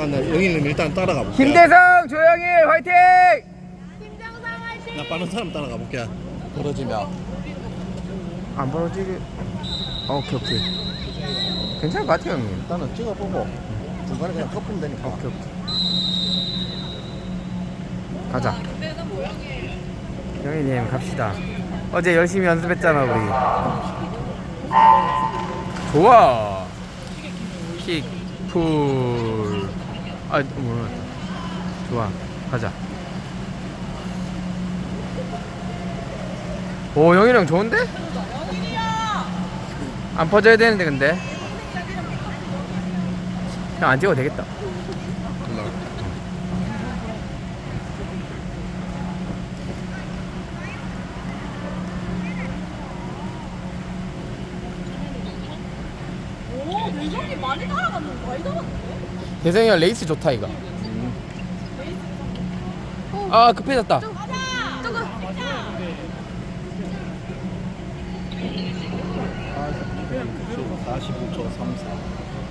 일단은 영희는 일단 따라가 볼게. 김대성 조영일 화이팅! 나 빠른 사람 따라가 볼게. 벌어지면. 안 벌어지게. 어, 오케이 오케이. 괜찮을 것 같아요 형님. 일단은 찍어보고 중간에 그냥 꺾으면 되니까. 오케이 오케이. 가자. 영희님 갑시다. 어제 열심히 연습했잖아 우리. 좋아. 킥, 풀. 아, 뭐야. 좋아. 가자. 오, 영희형 좋은데? 안 퍼져야 되는데 근데. 형안 찍어도 되겠다. 오, 대성이 많이 따라갔는데 많이 따라갔는데? 대성이 형 레이스 좋다 이거. 아 급해졌다. 가자! 조금! 45초 34.